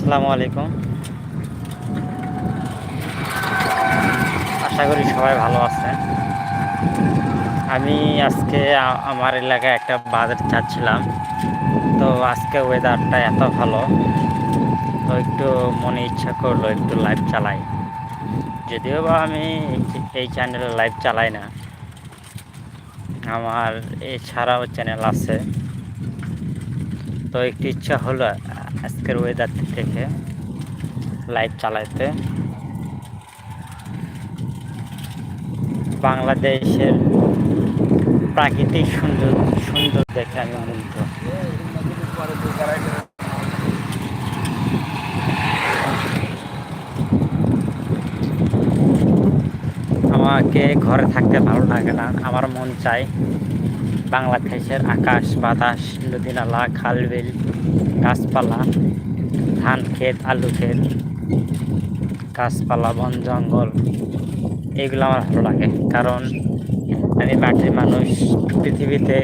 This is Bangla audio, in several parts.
আসসালামু আলাইকুম। আশা করি সবাই ভালো আছেন। আমি আজকে আমার এলাকায় একটা বাজার চাচ্ছিলাম। তো আজকে ওয়েদারটা এত ভালো, তো একটু মনে ইচ্ছা করল একটু লাইভ চালাই। যদিও বা আমি এই- চ্যানেলে লাইভ চালাই না। আমার এছাড়াও চ্যানেল আছে। তো একটু ইচ্ছা হলো আজকের ওয়েদার থেকে লাইভ চালাইতে। বাংলাদেশের প্রাকৃতিক সুন্দর সুন্দর দেখে আমি মুগ্ধ আমাকে ঘরে থাকতে ভালো লাগে না, আমার মন চাই বাংলাদেশের আকাশ বাতাস, নদী, নালা, খাল, বিল। গাছপালা, ধান ক্ষেত, আলু ক্ষেত, গাছপালা, বন, জঙ্গল, এগুলো আমার ভালো লাগে। কারণ আমি মাটির মানুষ, পৃথিবীতে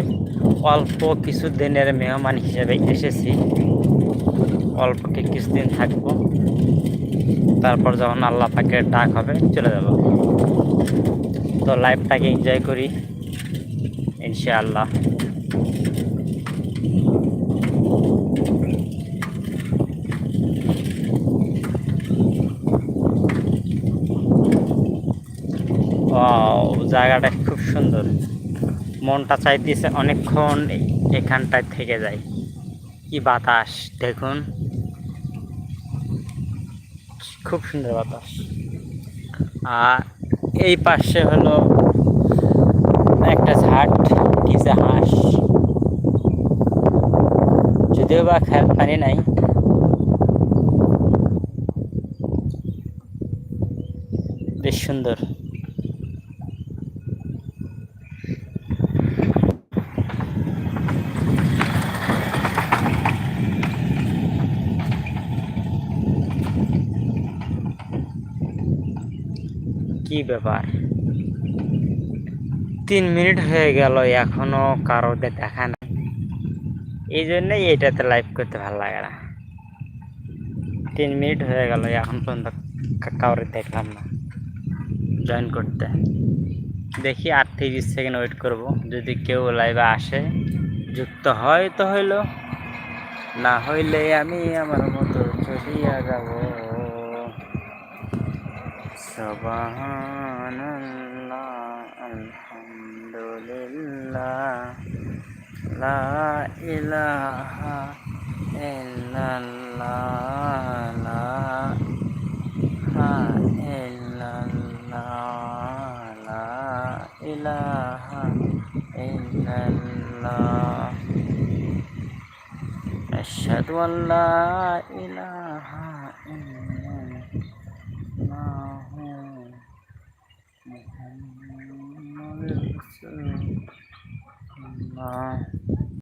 অল্প কিছু দিনের মেহমান হিসেবে এসেছি। অল্পকে কিছুদিন থাকব। তারপর যখন আল্লাহ পাকের ডাক হবে, চলে যাব। তো লাইফটাকে এনজয় করি, ইনশাআল্লাহ। জায়গাটা খুব সুন্দর। মনটা চাইতেছে অনেকক্ষণ এখানটায় থেকে যায় কি বাতাস, দেখুন। খুব সুন্দর বাতাস। আর এই পাশে হলো একটা ঝাট নিচে হাঁস। যদিও বা খেয়াল পানি নাই। বেশ সুন্দর। কি ব্যাপার? তিন মিনিট হয়ে গেল, এখনও কারোদের দেখা নাই। এই জন্যই এইটাতে লাইভ করতে ভালো লাগে না। তিন মিনিট হয়ে গেল, এখন পর্যন্ত কাউরে দেখলাম না। জয়েন করতে। দেখি আর তিরিশ সেকেন্ড ওয়েট করব। যদি কেউ লাইভে আসে, যুক্ত হয় তো হইল। না হইলে আমি আমার মতো চলিয়া যাব। সুবহানাল্লাহ আলহামদুলিল্লাহ লা ইলাহা ইল্লাল্লাহ লা ইলাহা ইল্লাল্লাহ লা ইলাহা ইল্লাল্লাহ أشهد أن لا إله إلا